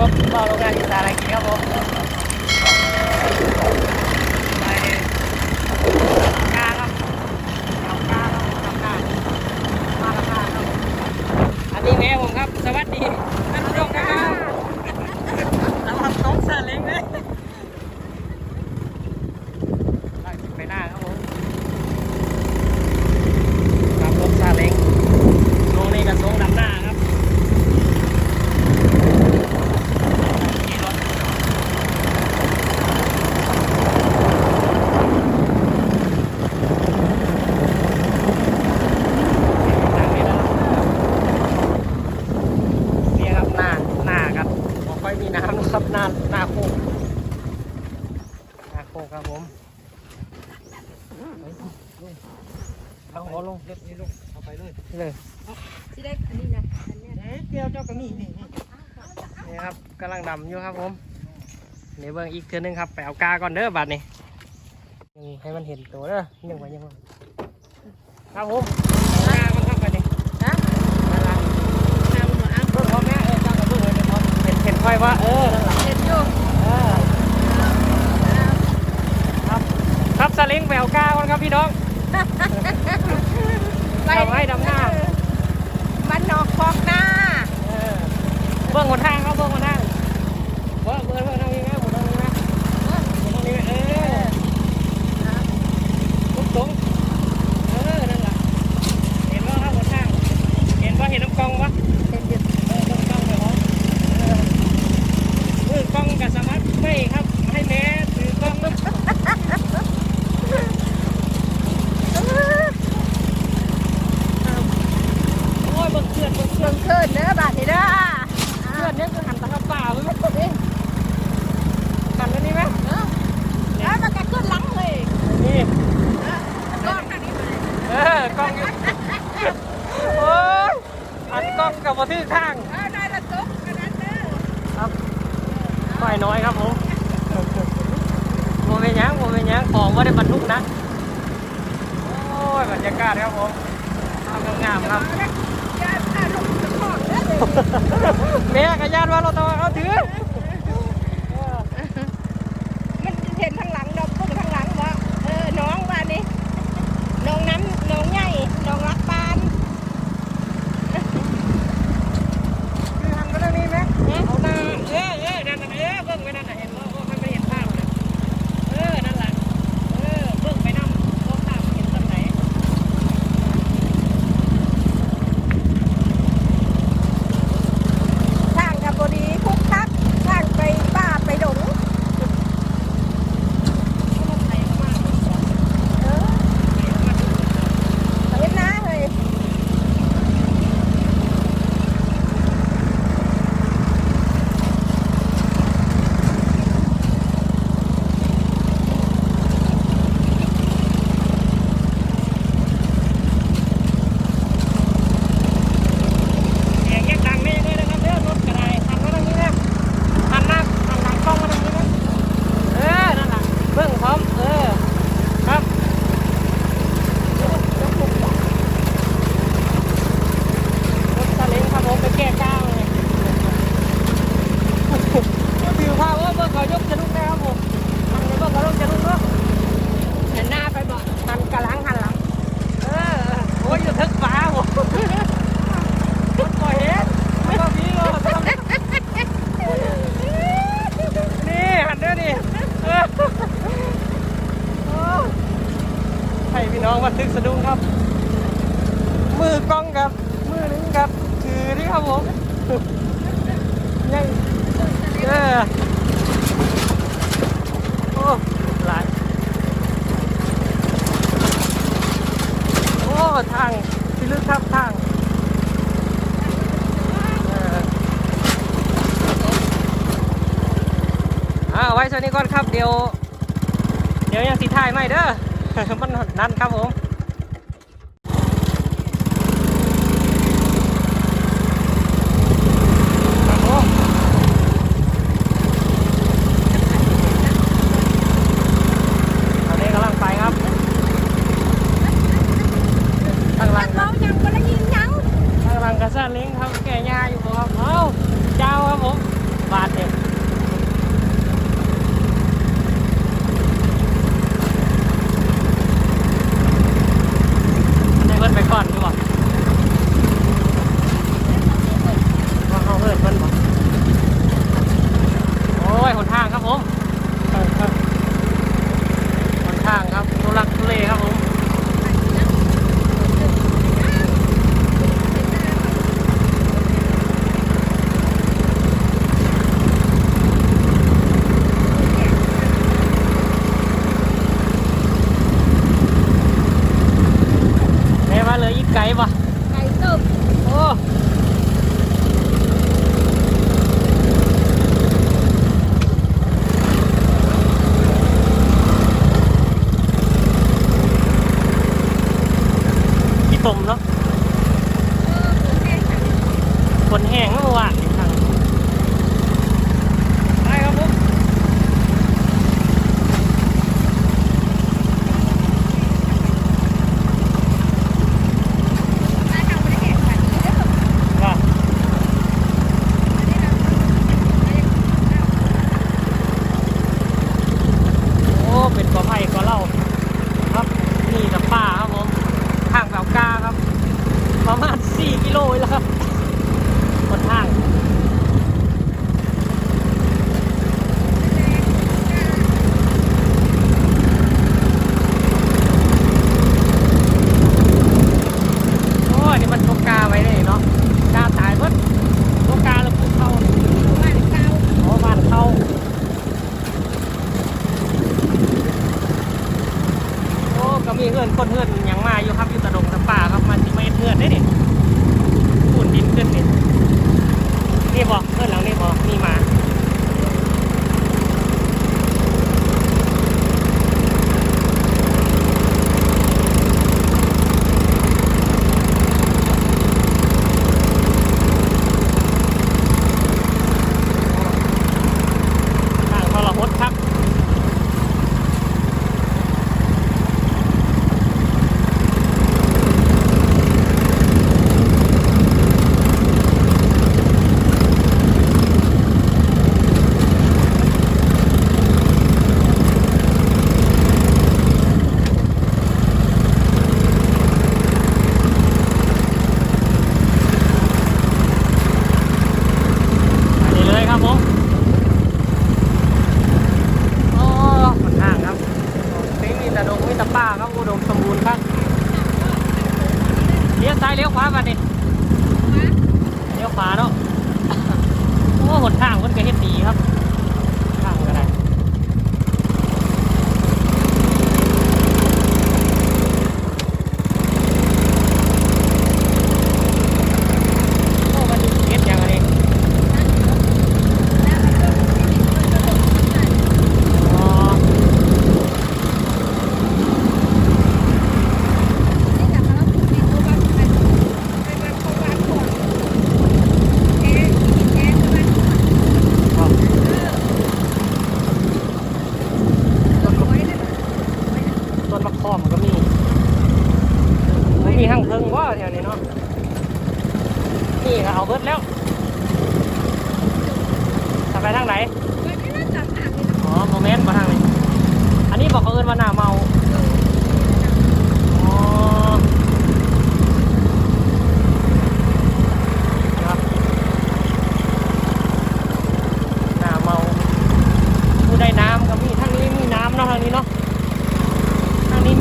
รถบ่องงาสารากินครับไรกินครับผมครับ สวัสดี ดำอยู่ครับผมเดี๋ยวเบิ้งอีกเทืนนึงครับไปเอากาก่อนเด้อบัดนี้ให้มันเห็นตัวเด้อยังไงยังไงครับผมกามันข้าไปนี่ฮน้งมแออจ้ากัเบิ้งพร้อมเห็นเห็นค่อยว่าเออเห็นอยู่เครับครับสลิงแปเอากาก่อนครับพี่น้องไำให้ดำหน้ามันนอกคลองหน้าเบิ้งบนทางเขาเบิ้งบนทาง เบอร์เบอร์ รยากาศครับผมทำงามครับแม่กับญาติว่าราตะวันเขาถือ ครับผมยังเออโอ้หลายโอ้ทางพิลึกครับทางเอาไว้เท่านี้ก่อนครับเดี๋ยว เดี๋ยวยังสีท้ายไม่เด้อมันนั่นครับผม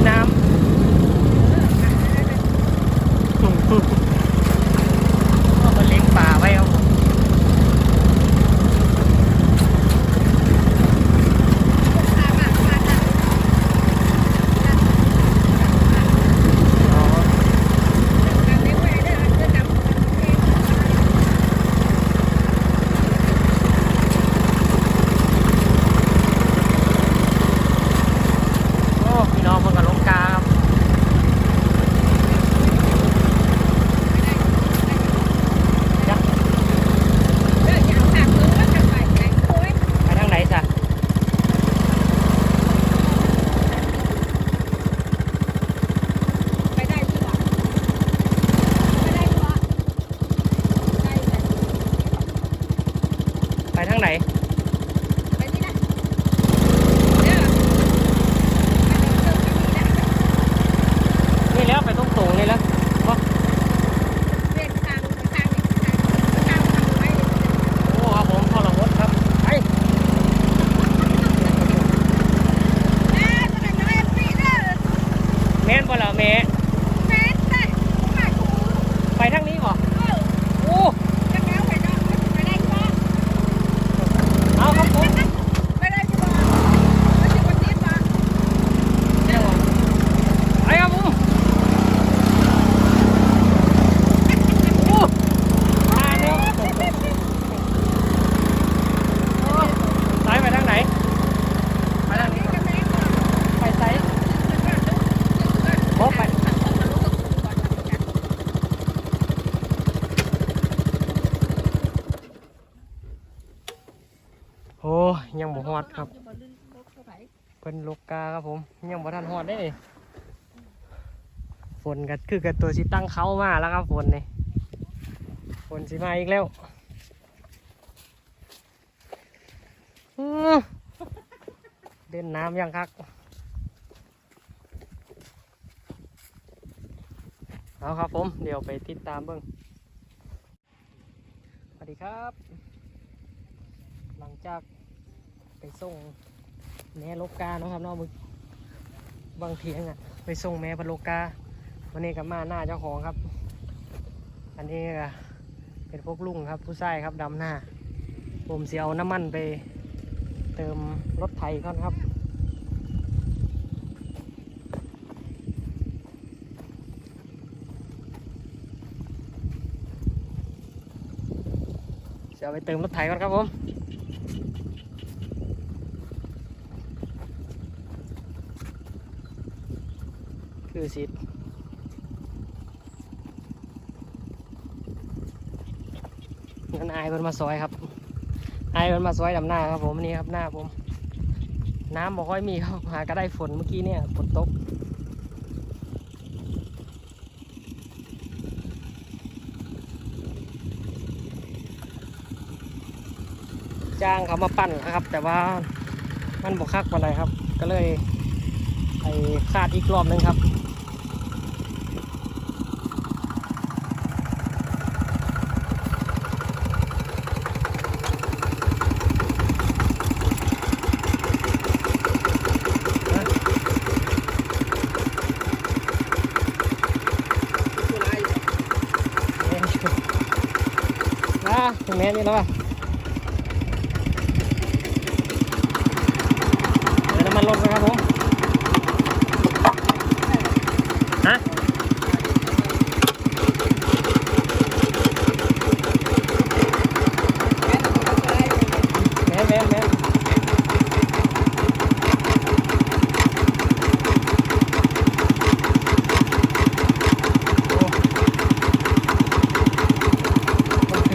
นี้มีน้ำ ก็มาเลี้ยงปลาไว้ครับผมอ๋อ โอ้พี่น้องเพิ่งกับลงกาครับยักไปทางไหนจ้ะไปทางไหน นี่แล้วไปตรงสูงนี่แล้วบ่โอ้ครับผมทรหดครับไปแม่นบ่ล่ะแม่ไปทางนี้บ่โอ้ โอ้ ยังบ่ฮอดครับเพิ่นลกกาครับผมยังบ่ทันฮอดได้นี่ฝนก็คือกับตัวสิตั้งเขามาแล้วครับฝนนี่ฝนสิมาอีกแล้วเล่นน้ำยังคักเอาครับผมเดี๋ยวไปติดตามเบิ้งสวัสดีครับ หลังจาก ไปส่งแม่โลกาเนาะครับเน้องมึงบางเทียงอะ ไปส่งแม่พะโลกา วันนี้ก็มาหน้าเจ้าของครับ อันนี้ก็เป็นพวกลุงครับ ผู้ชายครับดำหน้า ผมเสียเอาน้ำมันไปเติมรถไถก่อนครับจะเอาไปเติมรถไถก่อนครับผม คือสิงั้นอายมันมาซอยครับอายมันมาซอยดำหน้าครับผมนี่ครับหน้าผม น้ำบ่ค่อยมีครับหาก็ได้ฝนเมื่อกี้เนี่ยฝนตกจ้างเขามาปั้นนะครับ แต่ว่ามันบกคักอะไรครับ ก็เลยไปคาดอีกรอบหนึงครับ นะถึงแม่ นี่แล้วป่ะเดี๋ยวน้ำมันลดนะครับผมฮะแม่แม่แม่โอ้โอเค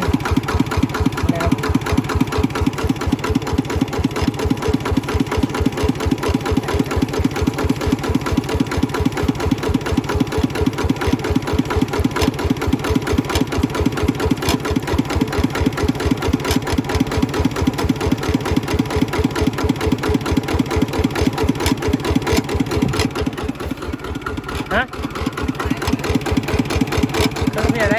แล้ว ฮะเติมเนี่ยอะไร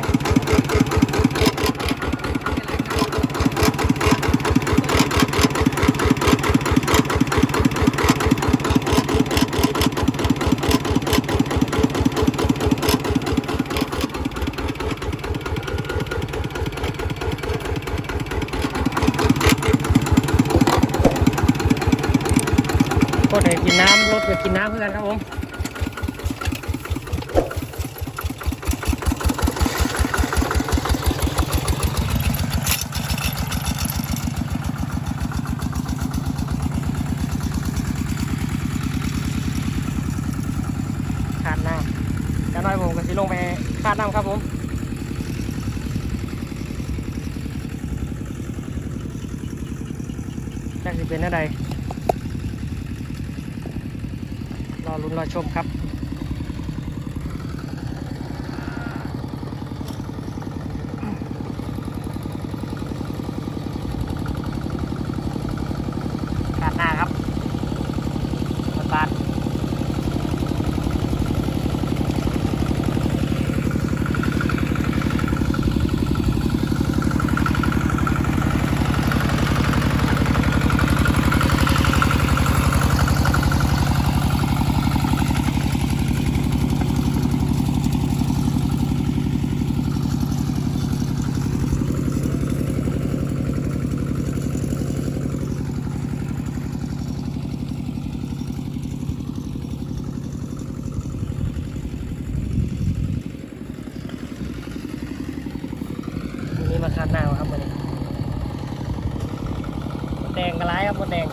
ก็เดี๋ยวกินน้ำรถเดี๋ยวกินน้ำเพื่อนครับผมขาดน้ำจะน้อยผมก็สิลงไปขาด น้ำครับผมจะสิเป็นอะไรรอลุ้นรอชมครับ ข้าขาดหน้าครับวันนี้มดแดงกระไรครับหมดแดง